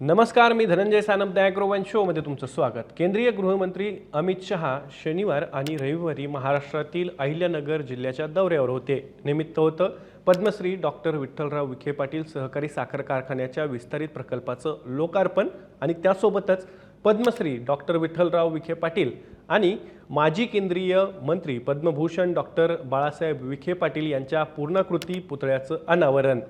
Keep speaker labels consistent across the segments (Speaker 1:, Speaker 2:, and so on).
Speaker 1: नमस्कार मी धनंजय सानप द ॲग्रोवन शोमध्ये तुमचं स्वागत. केंद्रीय गृहमंत्री अमित शहा शनिवार आणि रविवारी महाराष्ट्रातील अहिल्यानगर जिल्ह्याच्या दौऱ्यावर होते. निमित्त होतं पद्मश्री डॉक्टर विठ्ठलराव विखे पाटील सहकारी साखर कारखान्याच्या विस्तारित प्रकल्पाचं लोकार्पण आणि त्यासोबतच पद्मश्री डॉक्टर विठ्ठलराव विखे पाटील आणि माजी केंद्रीय मंत्री पद्मभूषण डॉक्टर बाळासाहेब विखे पाटील यांच्या पूर्णाकृती पुतळ्याचं अनावरण.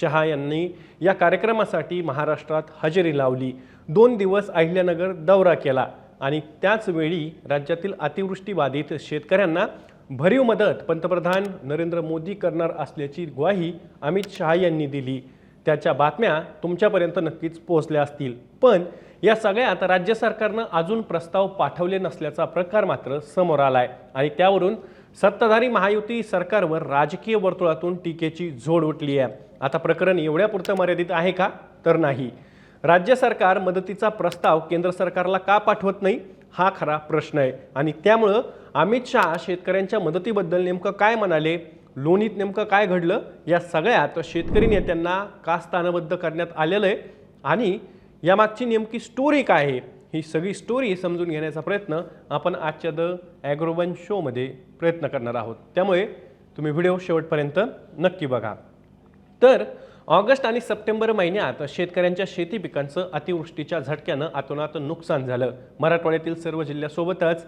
Speaker 1: शहा यांनी या कार्यक्रमासाठी महाराष्ट्रात हजेरी लावली. दोन दिवस अहिल्यानगर दौरा केला आणि त्याचवेळी राज्यातील अतिवृष्टीबाधित शेतकऱ्यांना भरीव मदत पंतप्रधान नरेंद्र मोदी करणार असल्याची ग्वाही अमित शहा यांनी दिली. त्याच्या बातम्या तुमच्यापर्यंत नक्कीच पोहोचल्या असतील. पण या सगळ्यात राज्य सरकारनं अजून प्रस्ताव पाठवले नसल्याचा प्रकार मात्र समोर आला आहे आणि त्यावरून सत्ताधारी महायुती सरकारवर राजकीय वर्तुळातून टीकेची झोड उठली आहे. आता प्रकरण एवढ्यापुरतं मर्यादित आहे का? तर नाही. राज्य सरकार मदतीचा प्रस्ताव केंद्र सरकारला का पाठवत नाही? हा खरा प्रश्न आहे. आणि त्यामुळं अमित शहा शेतकऱ्यांच्या मदतीबद्दल नेमकं काय म्हणाले? लोणीत नेमकं काय घडलं? या सगळ्यात शेतकरी नेत्यांना का स्थानबद्ध करण्यात आलेलं आहे? आणि यामागची नेमकी स्टोरी काय आहे? ही सगळी स्टोरी समजून घेण्याचा प्रयत्न आपण आजच्या द ॲग्रोवन शोमध्ये प्रयत्न करणार आहोत. त्यामुळे तुम्ही व्हिडिओ शेवटपर्यंत नक्की बघा. तर ऑगस्ट आणि सप्टेंबर महिन्यात शेतकऱ्यांच्या शेती पिकांचं अतिवृष्टीच्या झटक्यानं आतोनात नुकसान झालं. मराठवाड्यातील सर्व जिल्ह्यासोबतच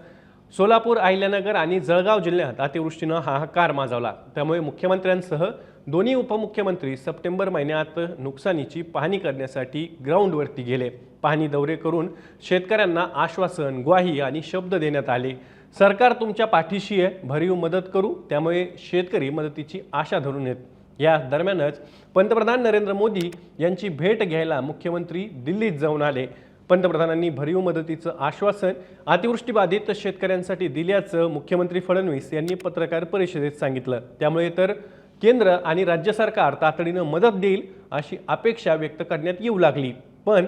Speaker 1: सोलापूर अहिल्यानगर आणि जळगाव जिल्ह्यात अतिवृष्टीनं हाहाकार माजवला. त्यामुळे मुख्यमंत्र्यांसह दोन्ही उपमुख्यमंत्री सप्टेंबर महिन्यात नुकसानीची पाहणी करण्यासाठी ग्राउंडवरती गेले. पाहणी दौरे करून शेतकऱ्यांना आश्वासन ग्वाही आणि शब्द देण्यात आले. सरकार तुमच्या पाठीशी आहे भरीव मदत करू त्यामुळे शेतकरी मदतीची आशा धरून येत या दरम्यानच पंतप्रधान नरेंद्र मोदी यांची भेट घ्यायला मुख्यमंत्री दिल्लीत जाऊन आले. पंतप्रधानांनी भरीव मदतीचं आश्वासन अतिवृष्टीबाधित शेतकऱ्यांसाठी दिल्याचं मुख्यमंत्री फडणवीस यांनी पत्रकार परिषदेत सांगितलं. त्यामुळे तर केंद्र आणि राज्य सरकार तातडीनं मदत देईल अशी अपेक्षा व्यक्त करण्यात येऊ लागली. पण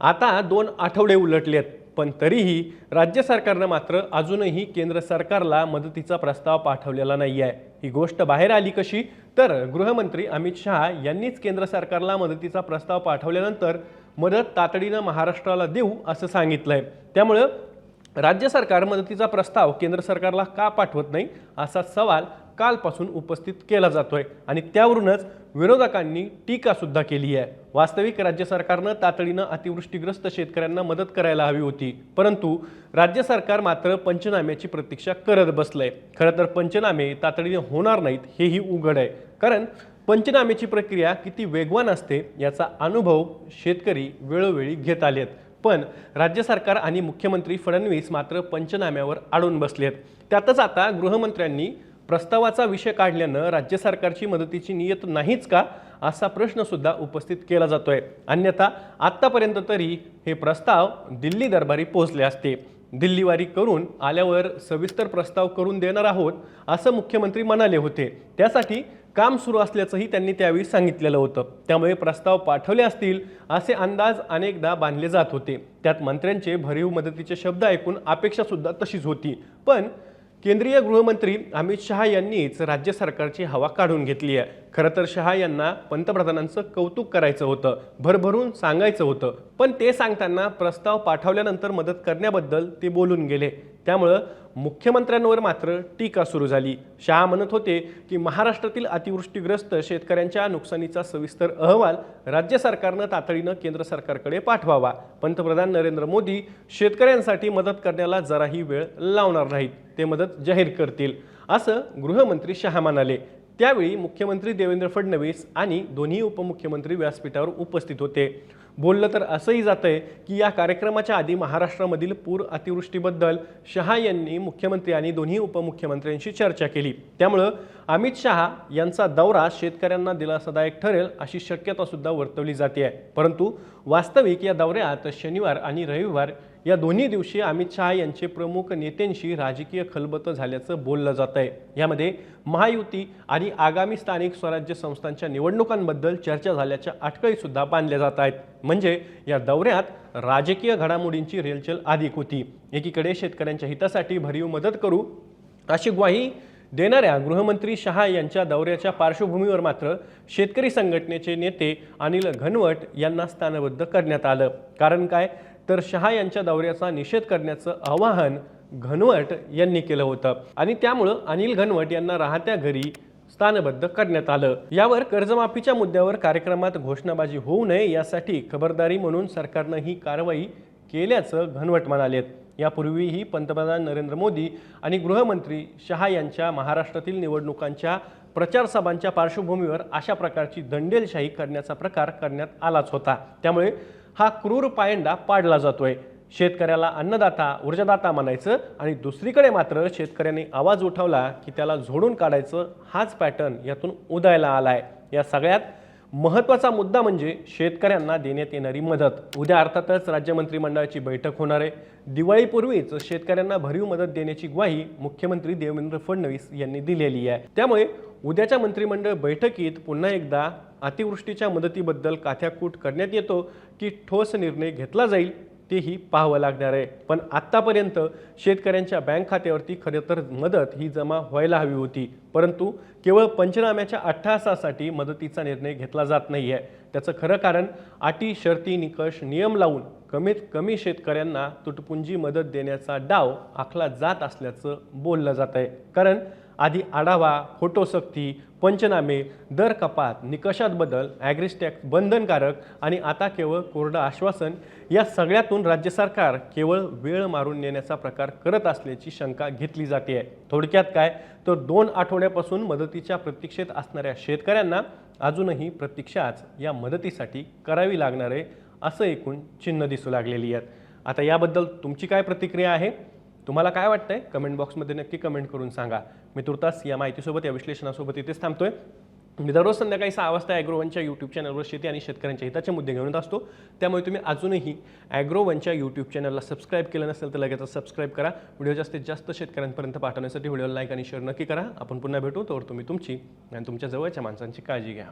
Speaker 1: आता दोन आठवडे उलटलेत. पण तरीही राज्य सरकारनं मात्र अजूनही केंद्र सरकारला मदतीचा प्रस्ताव पाठवलेला नाही आहे ही गोष्ट बाहेर आली कशी? तर गृहमंत्री अमित शहा यांनीच केंद्र सरकारला मदतीचा प्रस्ताव पाठवल्यानंतर मदत तातडीनं महाराष्ट्राला देऊ असं सांगितलंय. त्यामुळं राज्य सरकार मदतीचा प्रस्ताव केंद्र सरकारला का पाठवत नाही असा सवाल कालपासून उपस्थित केला जातोय. आणि त्यावरूनच विरोधकांनी टीका सुद्धा केली आहे. वास्तविक राज्य सरकारनं तातडीनं अतिवृष्टीग्रस्त शेतकऱ्यांना मदत करायला हवी होती. परंतु राज्य सरकार मात्र पंचनाम्याची प्रतीक्षा करत बसलंय. खरं तर पंचनामे तातडीने होणार नाहीत हेही उघड आहे. कारण पंचनाम्याची प्रक्रिया किती वेगवान असते याचा अनुभव शेतकरी वेळोवेळी घेत आलेत. पण राज्य सरकार आणि मुख्यमंत्री फडणवीस मात्र पंचनाम्यावर अडून बसलेत. त्यातच आता गृहमंत्र्यांनी प्रस्तावाचा विषय काढल्यानं राज्य सरकारची मदतीची नियत नाहीच का असा प्रश्नसुद्धा उपस्थित केला जातोय. अन्यथा आत्तापर्यंत तरी हे प्रस्ताव दिल्ली दरबारी पोहोचले असते. दिल्लीवारी करून आल्यावर सविस्तर प्रस्ताव करून देणार आहोत असं मुख्यमंत्री म्हणाले होते. त्यासाठी काम सुरू असल्याचंही त्यांनी त्यावेळी सांगितलेलं होतं. त्यामुळे प्रस्ताव पाठवले असतील असे अंदाज अनेकदा बांधले जात होते. त्यात मंत्र्यांचे भरीव मदतीचे शब्द ऐकून अपेक्षासुद्धा तशीच होती. पण केंद्रीय गृहमंत्री अमित शहा यांनीच राज्य सरकारची हवा काढून घेतली आहे. खरं तर शहा यांना पंतप्रधानांचं कौतुक करायचं होतं भरभरून सांगायचं होतं. पण ते सांगताना प्रस्ताव पाठवल्यानंतर मदत करण्याबद्दल ते बोलून गेले. त्यामुळं मुख्यमंत्र्यांवर मात्र टीका सुरू झाली. शहा म्हणत होते की महाराष्ट्रातील अतिवृष्टीग्रस्त शेतकऱ्यांच्या नुकसानीचा सविस्तर अहवाल राज्य सरकारनं तातडीनं केंद्र सरकारकडे पाठवावा. पंतप्रधान नरेंद्र मोदी शेतकऱ्यांसाठी मदत करण्याला जराही वेळ लावणार नाहीत. ते मदत जाहीर करतील. असं गृहमंत्री शहा म्हणाले. त्यावेळी मुख्यमंत्री देवेंद्र फडणवीस आणि दोन्ही उपमुख्यमंत्री व्यासपीठावर उपस्थित होते. बोललं तर असंही जातंय की या कार्यक्रमाच्या आधी महाराष्ट्रामधील पूर अतिवृष्टीबद्दल शहा यांनी मुख्यमंत्री आणि दोन्ही उपमुख्यमंत्र्यांशी चर्चा केली. त्यामुळं अमित शहा यांचा दौरा शेतकऱ्यांना दिलासादायक ठरेल अशी शक्यता सुद्धा वर्तवली जाते आहे परंतु वास्तविक या दौऱ्यात शनिवार आणि रविवार या दोन्ही दिवशी अमित शहा यांचे प्रमुख नेत्यांशी राजकीय खलबतं झाल्याचं बोललं जात आहे यामध्ये महायुती आणि आगामी स्थानिक स्वराज्य संस्थांच्या निवडणुकांबद्दल चर्चा झाल्याच्या अटकळीसुद्धा बांधल्या जात आहेत. म्हणजे या दौऱ्यात राजकीय घडामोडींची रेलचल अधिक होती. एकीकडे शेतकऱ्यांच्या हितासाठी भरीव मदत करू अशी ग्वाही देणाऱ्या गृहमंत्री शहा यांच्या दौऱ्याच्या पार्श्वभूमीवर मात्र शेतकरी संघटनेचे नेते अनिल घनवट यांना स्थानबद्ध करण्यात आलं. कारण काय? तर शहा यांच्या दौऱ्याचा निषेध करण्याचं आवाहन घनवट यांनी केलं होतं. आणि त्यामुळं अनिल घनवट यांना राहत्या घरी स्थानबद्ध करण्यात आलं. यावर कर्जमाफीच्या मुद्द्यावर कार्यक्रमात घोषणाबाजी होऊ नये यासाठी खबरदारी म्हणून सरकारनं ही कारवाई केल्याचं घनवट म्हणालेत. यापूर्वीही पंतप्रधान नरेंद्र मोदी आणि गृहमंत्री शहा यांच्या महाराष्ट्रातील निवडणुकांच्या प्रचार सभांच्या पार्श्वभूमीवर अशा प्रकारची दंडेलशाही करण्याचा प्रकार करण्यात आलाच होता. त्यामुळे हा क्रूर पायंडा पाडला जातोय. शेतकऱ्याला अन्नदाता ऊर्जादाता म्हणायचं आणि दुसरीकडे मात्र शेतकऱ्यांनी आवाज उठवला की त्याला झोडून काढायचं हाच पॅटर्न यातून उदयाला आलाय. या सगळ्यात महत्त्वाचा मुद्दा म्हणजे शेतकऱ्यांना देण्यात येणारी मदत. उद्या अर्थातच राज्य मंत्रिमंडळाची बैठक होणार आहे. दिवाळीपूर्वीच शेतकऱ्यांना भरीव मदत देण्याची ग्वाही मुख्यमंत्री देवेंद्र फडणवीस यांनी दिलेली आहे. त्यामुळे उद्याच्या मंत्रिमंडळ बैठकीत पुन्हा एकदा अतिवृष्टीच्या मदतीबद्दल काथ्याकूट करण्यात येतो की ठोस निर्णय घेतला जाईल तेही पाहावं लागणार आहे. पण आत्तापर्यंत शेतकऱ्यांच्या बँक खात्यावरती खरं तर मदत ही जमा व्हायला हवी होती. परंतु केवळ पंचनाम्याच्या अठ्ठासासाठी मदतीचा निर्णय घेतला जात नाही आहे त्याचं खरं कारण अटी शर्ती निकष नियम लावून कमीत कमी शेतकऱ्यांना तुटपुंजी मदत देण्याचा डाव आखला जात असल्याचं बोललं जात आहे कारण आधी आढावा फोटोसक्ती पंचनामे दर कपात निकषात बदल ॲग्रिस्टॅक्स बंधनकारक आणि आता केवळ कोरडं आश्वासन या सगळ्यातून राज्य सरकार केवळ वेळ मारून नेण्याचा प्रकार करत असल्याची शंका घेतली जाते. आहे थोडक्यात काय? तर दोन आठवड्यापासून मदतीच्या प्रतीक्षेत असणाऱ्या शेतकऱ्यांना अजूनही प्रतीक्षाच या मदतीसाठी करावी लागणार आहे असं एकूण चिन्ह दिसू लागलेली आहेत. आता याबद्दल तुमची काय प्रतिक्रिया आहे? तुम्हाला काय वाटतंय? कमेंट बॉक्समध्ये नक्की कमेंट करून सांगा. मी तुर्तास या माहितीसोबत या विश्लेषणासोबत इथेच थांबतोय. मी दररोज संध्याकाळी सहा वाजता ॲग्रोवनच्या यूट्यूब चॅनलवर शेती आणि शेतकऱ्यांच्या हिताचे मुद्दे घेऊन येत असतो. त्यामुळे तुम्ही अजूनही ॲग्रोवनच्या यूट्यूब चॅनलला सबस्क्राईब केलं नसेल तर लगेच सबस्क्राईब करा. व्हिडिओ जास्तीत जास्त शेतकऱ्यांपर्यंत पाठवण्यासाठी व्हिडिओला लाईक आणि शेअर नक्की करा. आपण पुन्हा भेटू. तर तुम्ही तुमची आणि तुमच्या जवळच्या माणसांची काळजी घ्या.